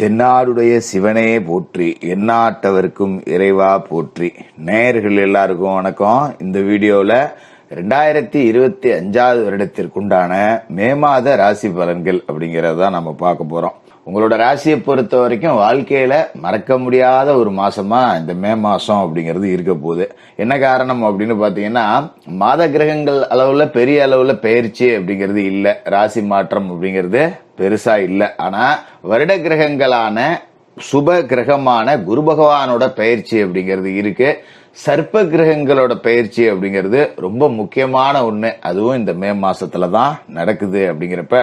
தென்னாடுடைய சிவனே போற்றி எண்ணாட்டவருக்கும் இறைவா போற்றி. நேயர்கள் எல்லாருக்கும் வணக்கம். இந்த வீடியோவில் ரெண்டாயிரத்தி இருபத்தி அஞ்சாவது வருடத்திற்குண்டான மே மாத ராசி பலன்கள் அப்படிங்கிறத தான் நம்ம பார்க்க போகிறோம் உங்களோட ராசியை பொறுத்த வரைக்கும் வாழ்க்கையில மறக்க முடியாத ஒரு மாசமா இந்த மே மாசம் அப்படிங்கிறது இருக்க போகுது. என்ன காரணம் அப்படின்னு பாத்தீங்கன்னா மாத கிரகங்கள் அளவுல பெரிய அளவுல பயிற்சி அப்படிங்கிறது இல்லை. ராசி மாற்றம் அப்படிங்கிறது பெருசா இல்லை. ஆனா வருட கிரகங்களான சுப கிரகமான குரு பகவானோட பயிற்சி அப்படிங்கிறது இருக்கு. சர்ப்ப கிரகங்களோட பயிற்சி அப்படிங்கிறது ரொம்ப முக்கியமான ஒண்ணு. அதுவும் இந்த மே மாசத்துல தான் நடக்குது அப்படிங்கிறப்ப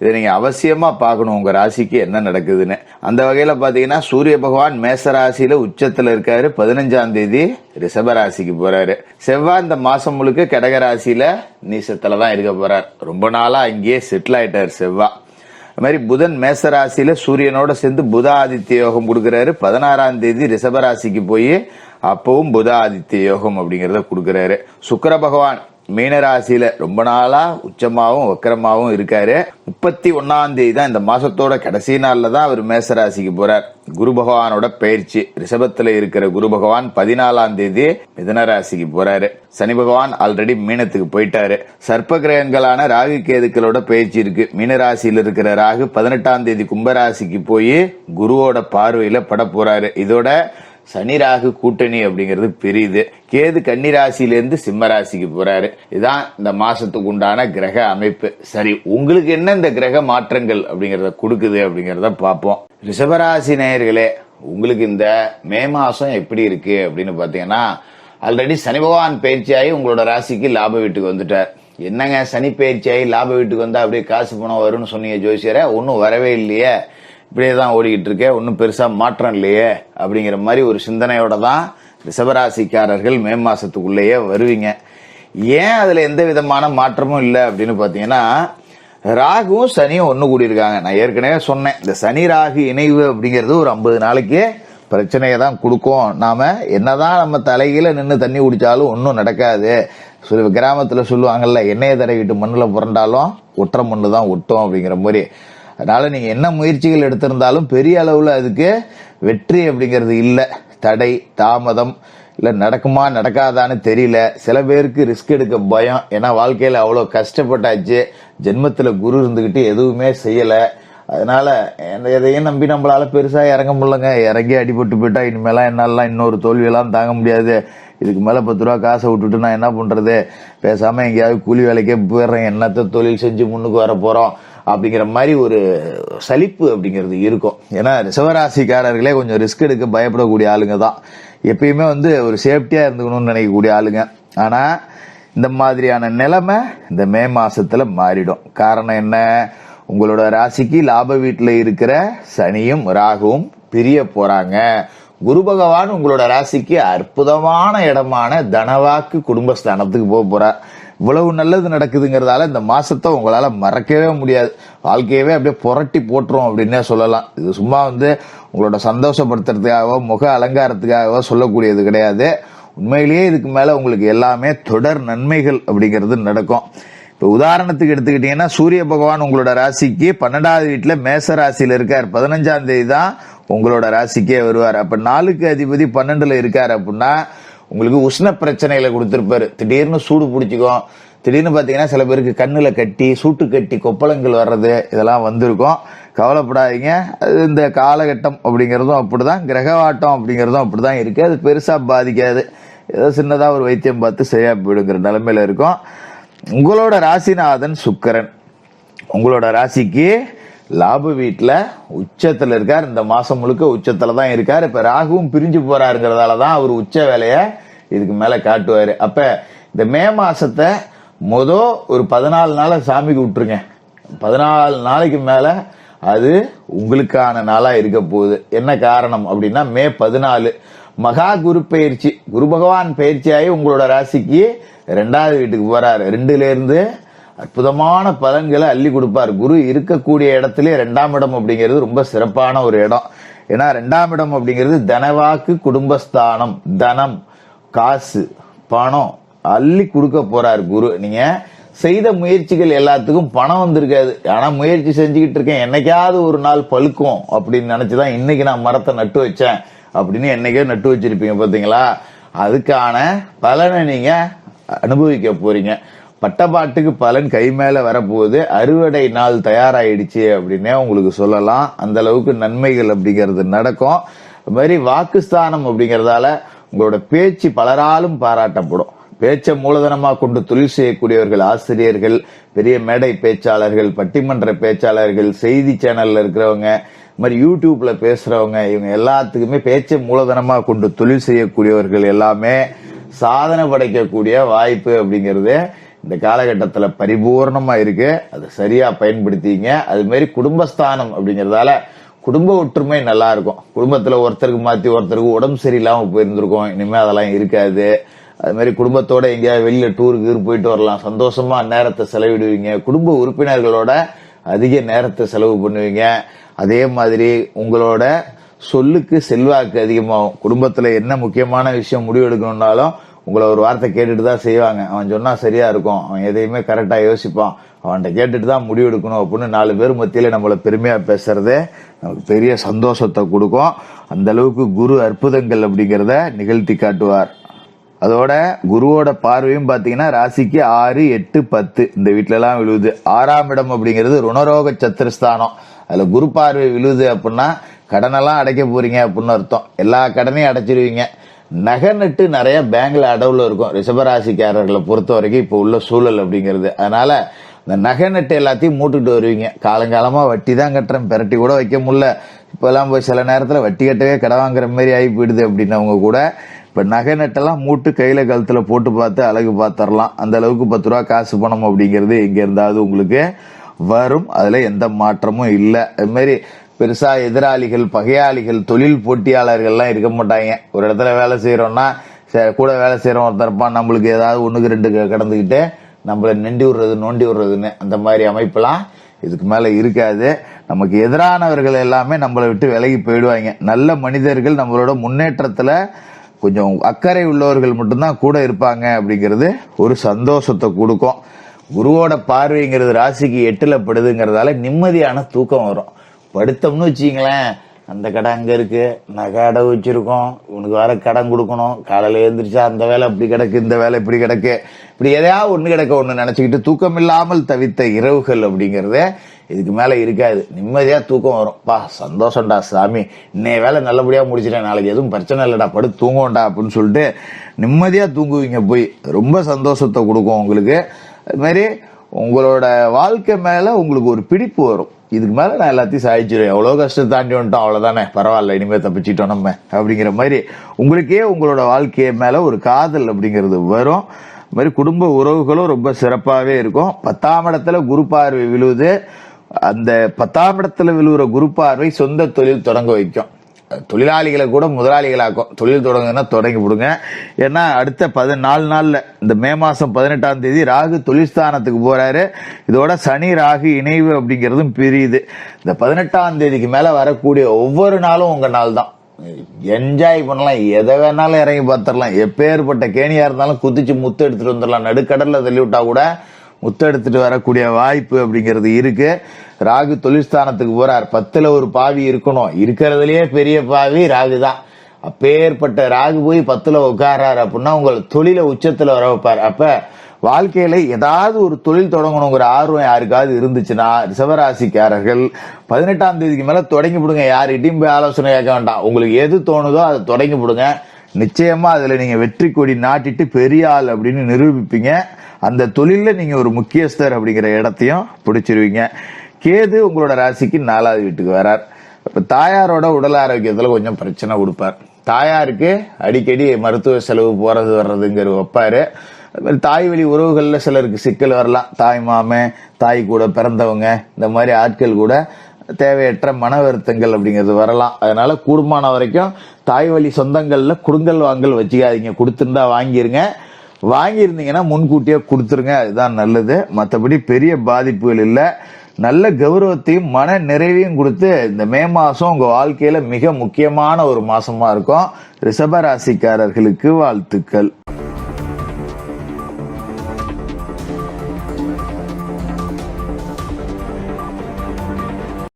இதை நீங்கள் அவசியமாக பார்க்கணும் உங்கள் ராசிக்கு என்ன நடக்குதுன்னு. அந்த வகையில் பார்த்தீங்கன்னா சூரிய பகவான் மேச ராசியில் உச்சத்தில் இருக்காரு. பதினஞ்சாம் தேதி ரிஷப ராசிக்கு போகிறாரு செவ்வாய் இந்த மாதம் முழுக்க கடக ராசியில் நீசத்துல தான் இருக்க போகிறார் ரொம்ப நாளாக அங்கேயே செட்டில் ஆகிட்டார் செவ்வாய். அது மாதிரி புதன் மேச ராசியில் சூரியனோட சேர்ந்து புத ஆதித்ய யோகம் கொடுக்குறாரு. பதினாறாம் தேதி ரிஷபராசிக்கு போய் அப்பவும் புத ஆதித்ய யோகம் அப்படிங்கிறத கொடுக்குறாரு. சுக்கர பகவான் மீனராசியில ரொம்ப நாளா உச்சமாவும் வக்கரமாவும் இருக்காரு. முப்பத்தி ஒன்னாம் தேதி தான் இந்த மாசத்தோட கடைசி நாள்ல தான் அவர் மேசராசிக்கு போறார். குரு பகவானோட பயிற்சி. ரிஷபத்துல இருக்கிற குரு பகவான் பதினாலாம் தேதி மிதனராசிக்கு போறாரு. சனி பகவான் ஆல்ரெடி மீனத்துக்கு போயிட்டாரு. சர்ப்ப கிரகங்களான ராகு கேதுக்களோட பயிற்சி இருக்கு. மீனராசியில் இருக்கிற ராகு பதினெட்டாம் தேதி கும்பராசிக்கு போய் குருவோட பார்வையில பட போறாரு. இதோட சனி ராகு கூட்டணி அப்படிங்கிறது பெரியது. கேது கன்னிராசியிலேருந்து சிம்ம ராசிக்கு போறாரு. இதான் இந்த மாசத்துக்கு உண்டான கிரக அமைப்பு. சரி உங்களுக்கு என்ன இந்த கிரக மாற்றங்கள் அப்படிங்கறத கொடுக்குது அப்படிங்கிறத பார்ப்போம். ரிஷபராசி நேயர்களே உங்களுக்கு இந்த மே மாசம் எப்படி இருக்கு அப்படின்னு பாத்தீங்கன்னா ஆல்ரெடி சனி பகவான் பயிற்சியாகி உங்களோட ராசிக்கு லாப வீட்டுக்கு வந்துட்டார். என்னங்க சனி பயிற்சியாகி லாப வீட்டுக்கு வந்தா அப்படியே காசு பணம் வரும்னு சொன்னீங்க ஜோசியரை ஒன்றும் வரவே இல்லையே. இப்படியே தான் ஓடிக்கிட்டு இருக்கே ஒன்றும் பெருசாக மாற்றம் இல்லையே அப்படிங்கிற மாதிரி ஒரு சிந்தனையோட தான் ரிஷபராசிக்காரர்கள் மே மாதத்துக்குள்ளேயே வருவீங்க. ஏன் அதில் எந்த விதமான மாற்றமும் இல்லை அப்படின்னு பார்த்தீங்கன்னா ராகுவும் சனியும் ஒன்று கூடியிருக்காங்க. நான் ஏற்கனவே சொன்னேன் இந்த சனி ராகு இணைவு அப்படிங்கிறது ஒரு ஐம்பது நாளைக்கு பிரச்சனையை தான் கொடுக்கும். நாம் என்னதான் நம்ம தலைகீழ நின்று தண்ணி குடித்தாலும் ஒன்றும் நடக்காது. கிராமத்தில் சொல்லுவாங்கல்ல எண்ணெயை தடவிட்டு மண்ணில் புரண்டாலும் ஒற்றை மண்ணு தான் ஒட்டும் அப்படிங்கிற மாதிரி. அதனால நீங்க என்ன முயற்சிகள் எடுத்திருந்தாலும் பெரிய அளவுல அதுக்கு வெற்றி அப்படிங்கிறது இல்லை. தடை தாமதம் இல்லை நடக்குமா நடக்காதான்னு தெரியல. சில பேருக்கு ரிஸ்க் எடுக்க பயம். ஏன்னா வாழ்க்கையில் அவ்வளோ கஷ்டப்பட்டாச்சு. ஜென்மத்தில் குரு இருந்துக்கிட்டு எதுவுமே செய்யலை. அதனால எந்த எதையும் நம்பி நம்மளால பெருசாக இறங்க முடியலங்க. இறங்கி அடிபட்டு போயிட்டா இனிமேலாம் என்னாலாம் இன்னொரு தோல்வியெல்லாம் தாங்க முடியாது. இதுக்கு மேலே பத்து ரூபா காசை விட்டுட்டு நான் என்ன பண்ணுறது பேசாமல் எங்கேயாவது கூலி வேலைக்கே போயிடுறேன். என்னத்த தொழில் செஞ்சு முன்னுக்கு வர போகிறோம் அப்படிங்கிற மாதிரி ஒரு சலிப்பு அப்படிங்கிறது இருக்கும். ஏன்னா ரிசவராசிக்காரர்களே கொஞ்சம் ரிஸ்க் எடுக்க பயப்படக்கூடிய ஆளுங்க தான். எப்பயுமே வந்து ஒரு சேஃப்டியாக இருந்துக்கணும்னு நினைக்கக்கூடிய ஆளுங்க. ஆனால் இந்த மாதிரியான நிலைமை இந்த மே மாசத்துல மாறிடும். காரணம் என்ன? உங்களோட ராசிக்கு லாப வீட்டில் இருக்கிற சனியும் ராகுவும் பிரிய போறாங்க. குரு பகவான் உங்களோட ராசிக்கு அற்புதமான இடமான தனவாக்கு குடும்பஸ்தானத்துக்கு போக போறார். இவ்வளவு நல்லது நடக்குதுங்கிறதால இந்த மாசத்தை உங்களால மறக்கவே முடியாது. வாழ்க்கையவே அப்படியே புரட்டி போட்டுரும் அப்படின்னே சொல்லலாம். இது சும்மா வந்து உங்களோட சந்தோஷப்படுத்துறதுக்காகவோ முக அலங்காரத்துக்காகவோ சொல்லக்கூடியது கிடையாது. உண்மையிலேயே இதுக்கு மேல உங்களுக்கு எல்லாமே தொடர் நன்மைகள் அப்படிங்கிறது நடக்கும். இப்போ உதாரணத்துக்கு எடுத்துக்கிட்டீங்கன்னா சூரிய பகவான் உங்களோட ராசிக்கு பன்னெண்டாவது வீட்டில் மேச ராசியில் இருக்கார். பதினஞ்சாம் தேதி தான் உங்களோட ராசிக்கே வருவார். அப்போ நாலுக்கு அதிபதி பன்னெண்டில் இருக்கார் அப்படின்னா உங்களுக்கு உஷ்ண பிரச்சனைகளை கொடுத்துருப்பாரு. திடீர்னு சூடு பிடிச்சிக்கும் திடீர்னு பார்த்தீங்கன்னா சில பேருக்கு கண்ணில் கட்டி சூட்டு கட்டி கொப்பளங்கள் வர்றது இதெல்லாம் வந்திருக்கும். கவலைப்படாதீங்க. அது இந்த காலகட்டம் அப்படிங்கிறதும் அப்படிதான். கிரகவாட்டம் அப்படிங்கிறதும் அப்படிதான் இருக்குது அது பெருசாக பாதிக்காது. ஏதோ சின்னதாக ஒரு வைத்தியம் பார்த்து சரியாக போயிடுங்கிற நிலமையில் இருக்கும். உங்களோட ராசிநாதன் சுக்கரன். உங்களோட ராசிக்கு லாப வீட்டில் உச்சத்தில் இருக்கார். இந்த மாதம் முழுக்க உச்சத்தில் தான் இருக்கார். இப்போ ராகுவும் பிரிஞ்சு போகிறாருங்கிறதால தான் அவர் உச்ச வேலையை இதுக்கு மேல காட்டுவார். அப்ப இந்த மே மாசத்தை மொதல் ஒரு பதினாலு நாளை சாமிக்கு விட்டுருங்க பதினாலு நாளைக்கு மேல அது உங்களுக்கான நாளா இருக்க போகுது. என்ன காரணம் அப்படின்னா மே பதினாலு. மகா குரு பயிற்சி. குரு பகவான் பயிற்சியாகி உங்களோட ராசிக்கு ரெண்டாவது வீட்டுக்கு போறாரு. ரெண்டுலேருந்து அற்புதமான பலன்களை அள்ளி கொடுப்பார். குரு இருக்கக்கூடிய இடத்துல ரெண்டாம் இடம் அப்படிங்கிறது ரொம்ப சிறப்பான ஒரு இடம். ஏன்னா ரெண்டாம் இடம் அப்படிங்கிறது தனவாக்கு குடும்பஸ்தானம். தனம். காசு பணம் அள்ளி கொடுக்க போறார் குரு. நீங்க செய்த முயற்சிகள் எல்லாத்துக்கும் பணம் வந்திருக்காது. ஆனா முயற்சி செஞ்சுக்கிட்டு இருக்கேன். என்னைக்காவது ஒரு நாள் பழுக்கும் அப்படின்னு நினைச்சுதான் இன்னைக்கு நான் மரத்தை நட்டு வச்சேன் அப்படின்னு என்னைக்கே நட்டு வச்சிருப்பீங்க பாத்தீங்களா? அதுக்கான பலனை நீங்க அனுபவிக்க போறீங்க. பட்டப்பாட்டுக்கு பலன் கை மேல வரப்போகுது. அறுவடை நாள் தயாராயிடுச்சு அப்படின்னே உங்களுக்கு சொல்லலாம். அந்த அளவுக்கு நன்மைகள் அப்படிங்கிறது நடக்கும். அது மாதிரி வாக்குஸ்தானம் அப்படிங்கறதால உங்களோட பேச்சு பலராலும் பாராட்டப்படும். பேச்சை மூலதனமாக கொண்டு தொழில் செய்யக்கூடியவர்கள் ஆசிரியர்கள் பெரிய மேடை பேச்சாளர்கள் பட்டிமன்ற பேச்சாளர்கள் செய்தி சேனல்ல இருக்கிறவங்க மாதிரி யூடியூப்ல பேசுறவங்க இவங்க எல்லாத்துக்குமே பேச்சை மூலதனமாக கொண்டு தொழில் செய்யக்கூடியவர்கள் எல்லாமே சாதனை படைக்கக்கூடிய வாய்ப்பு அப்படிங்கிறது இந்த காலகட்டத்தில் பரிபூர்ணமாக இருக்கு. அதை சரியாக பயன்படுத்திங்க அதுமாரி குடும்பஸ்தானம் அப்படிங்கிறதால குடும்ப ஒற்றுமை நல்லா இருக்கும். குடும்பத்துல ஒருத்தருக்கு மாத்தி ஒருத்தருக்கு உடம்பு சரியில்லாம போயிருந்திருக்கோம். இனிமே அதெல்லாம் இருக்காது. அது மாதிரி குடும்பத்தோட எங்கேயாவது வெளியில டூருக்கு கீர் போயிட்டு வரலாம். சந்தோஷமா நேரத்தை செலவிடுவீங்க. குடும்ப உறுப்பினர்களோட அதிக நேரத்தை செலவு பண்ணுவீங்க. அதே மாதிரி உங்களோட சொல்லுக்கு செல்வாக்கு அதிகமாகும். குடும்பத்துல என்ன முக்கியமான விஷயம் முடிவெடுக்கணும்னாலும் உங்களை ஒரு வார்த்தை கேட்டுட்டு தான் செய்வாங்க. அவன் சொன்னா சரியா இருக்கும். அவன் எதையுமே கரெக்டா யோசிப்பான். அவன்கிட்ட கேட்டுட்டு தான் முடிவெடுக்கணும் அப்படின்னு நாலு பேர் மத்தியில் நம்மளை பெருமையாக பேசுறது நமக்கு பெரிய சந்தோஷத்தை கொடுக்கும். அந்த அளவுக்கு குரு அற்புதங்கள் அப்படிங்கிறத நிகழ்த்தி காட்டுவார். அதோட குருவோட பார்வையும் பார்த்தீங்கன்னா ராசிக்கு ஆறு எட்டு பத்து இந்த வீட்டிலலாம் விழுவுது ஆறாம் இடம் அப்படிங்கிறது ருணரோக சத்திரஸ்தானம் அதில் குரு பார்வை விழுவுது அப்படின்னா கடனெல்லாம் அடைக்க போறீங்க அப்படின்னு அர்த்தம். எல்லா கடனையும் அடைச்சிருவீங்க. நகை நட்டு நிறைய பேங்க்ல அடவுல இருக்கும். ரிஷபராசிக்காரர்களை பொறுத்த வரைக்கும் இப்போ உள்ள சூழல் அப்படிங்கிறது. அதனால இந்த நகை நட்டு எல்லாத்தையும் மூட்டுட்டு வருவீங்க. காலங்காலமாக வட்டி தான் கட்டுறேன். பெரட்டி கூட வைக்க முடியல. இப்போல்லாம் போய் சில நேரத்தில் வட்டி கட்டவே கடை வாங்குற மாதிரி ஆகி போயிடுது அப்படின்னவங்க கூட. இப்போ நகை நட்டெல்லாம் மூட்டு கையில் கழுத்தில் போட்டு பார்த்து அழகு பார்த்துடலாம் அந்த அளவுக்கு பத்து ரூபா காசு பணம் அப்படிங்கிறது எங்க இருந்தாவது உங்களுக்கு வரும். அதில் எந்த மாற்றமும் இல்லை. அதுமாரி பெருசாக எதிராளிகள் பகையாளிகள் தொழில் போட்டியாளர்கள்லாம் இருக்க மாட்டாங்க. ஒரு இடத்துல வேலை செய்கிறோன்னா கூட வேலை செய்கிறோம் ஒருத்தர் இருப்பான். நம்மளுக்கு ஏதாவது ஒன்றுக்கு ரெண்டு கடந்துக்கிட்டு நம்மளை நெண்டி விடுறது நோண்டி விடுறதுன்னு அந்த மாதிரி அமைப்பெல்லாம் இதுக்கு மேலே இருக்காது. நமக்கு எதிரானவர்கள் எல்லாமே நம்மளை விட்டு விலகி போயிடுவாங்க. நல்ல மனிதர்கள் நம்மளோட முன்னேற்றத்தில் கொஞ்சம் அக்கறை உள்ளவர்கள் மட்டும்தான் கூட இருப்பாங்க அப்படிங்கிறது ஒரு சந்தோஷத்தை கொடுக்கும். குருவோட பார்வைங்கிறது ராசிக்கு எட்டில் படுதுங்கிறதால நிம்மதியான தூக்கம் வரும். படுத்தோம்னு வச்சிங்களேன் அந்த கடை அங்க இருக்கு. நகை அடவு வச்சிருக்கோம். உனக்கு வேற கடன் கொடுக்கணும். காலையில எழுந்திரிச்சா அந்த வேலை இப்படி கிடக்கு இந்த வேலை இப்படி கிடக்கு. இப்படி எதையாவது ஒண்ணு கிடக்க ஒண்ணு நினைச்சுக்கிட்டு தூக்கம் இல்லாமல் தவித்த இரவுகள் அப்படிங்கறது இதுக்கு மேல இருக்காது. நிம்மதியா தூக்கம் வரும். பா சந்தோஷம்டா சாமி. இன்னைய வேலை நல்லபடியா முடிச்சிட்டேன். நாளைக்கு எதுவும் பிரச்சனை இல்லடா படு தூங்குவோம்டா அப்படின்னு சொல்லிட்டு நிம்மதியா தூங்குவீங்க போய். ரொம்ப சந்தோஷத்தை கொடுக்கும் உங்களுக்கு. அது மாதிரி உங்களோட வாழ்க்கை மேல உங்களுக்கு ஒரு பிடிப்பு வரும். இதுக்கு மேல நான் எல்லாத்தையும் சாதிச்சிருவேன். எவ்வளவு கஷ்டம் தாண்டி வந்துட்டோம் அவ்வளவுதானே? பரவாயில்ல இனிமே தப்பிச்சிட்டோம் நம்ம அப்படிங்கிற மாதிரி. உங்களுக்கே உங்களோட வாழ்க்கை மேல ஒரு காதல் அப்படிங்கிறது வரும். இது மாதிரி குடும்ப உறவுகளும் ரொம்ப சிறப்பாகவே இருக்கும். பத்தாம் இடத்துல குரு பார்வை விழுவுது அந்த பத்தாம் இடத்துல விழுகிற குரு பார்வை சொந்த தொழில் தொடங்க வைக்கும். தொழிலாளிகளை கூட முதலாளிகளாக்கும். தொழில் தொடங்குன்னா தொடங்கி விடுங்க. ஏன்னா அடுத்த பதினாலு நாளில் இந்த மே மாதம் பதினெட்டாம் தேதி ராகு தொழில் போகிறாரு இதோட சனி ராகு இணைவு அப்படிங்கிறதும் பிரியுது. இந்த பதினெட்டாம் தேதிக்கு மேலே வரக்கூடிய ஒவ்வொரு நாளும் உங்கள் நாள் தான். என்ஜாய் பண்ணலாம். எதை வேணாலும் இறங்கி பார்த்துடலாம். எப்பேற்பட்ட கேணியாக இருந்தாலும் குதிச்சு முத்து எடுத்துகிட்டு வந்துடலாம். நடுக்கடலில் தள்ளி விட்டா கூட முத்து எடுத்துகிட்டு வரக்கூடிய வாய்ப்பு அப்படிங்கிறது இருக்குது ராகு தொழிற்ஸ்தானத்துக்கு போறார். பத்துல ஒரு பாவி இருக்கணும். இருக்கிறதுலயே பெரிய பாவி ராகு தான். அப்பேற்பட்ட ராகு போய் பத்துல உட்காராரு அப்படின்னா உங்கள் தொழில உச்சத்துல வர வைப்பார். அப்ப வாழ்க்கையில ஏதாவது ஒரு தொழில் தொடங்கணுங்கிற ஆர்வம் யாருக்காவது இருந்துச்சுன்னா ரிசவராசிக்காரர்கள் பதினெட்டாம் தேதிக்கு மேல தொடங்கி விடுங்க யார்கிட்டயும் போய் ஆலோசனை கேட்க வேண்டாம். உங்களுக்கு எது தோணுதோ அதை தொடங்கி விடுங்க நிச்சயமா அதுல நீங்க வெற்றி கொடி நாட்டிட்டு பெரிய ஆள் அப்படின்னு நிரூபிப்பீங்க. அந்த தொழிலில் நீங்க ஒரு முக்கியஸ்தர் அப்படிங்கிற இடத்தையும் பிடிச்சிருவீங்க. கேது உங்களோட ராசிக்கு நாலாவது வீட்டுக்கு வரார். இப்போ தாயாரோட உடல் ஆரோக்கியத்தில் கொஞ்சம் பிரச்சனை கொடுப்பார். தாயாருக்கு அடிக்கடி மருத்துவ செலவு போகிறது வர்றதுங்கிற வைப்பார் தாய் வழி உறவுகளில் சிலருக்கு சிக்கல் வரலாம். தாய் மாமன் தாய் கூட பிறந்தவங்க இந்த மாதிரி ஆட்கள் கூட தேவையற்ற மன வருத்தங்கள் அப்படிங்கிறது வரலாம். அதனால கூடுமான வரைக்கும் தாய் வழி சொந்தங்களில் குடுங்கல் வாங்கல் வச்சுக்காதீங்க. கொடுத்துருந்தா வாங்கிருங்க. வாங்கியிருந்தீங்கன்னா முன்கூட்டியே கொடுத்துருங்க. அதுதான் நல்லது. மற்றபடி பெரிய பாதிப்புகள் இல்லை. நல்ல கௌரவத்தையும் மன நிறைவையும் கொடுத்து இந்த மே மாதம் உங்கள் வாழ்க்கையில் மிக முக்கியமான ஒரு மாதமாக இருக்கும். ரிஷபராசிக்காரர்களுக்கு வாழ்த்துக்கள்.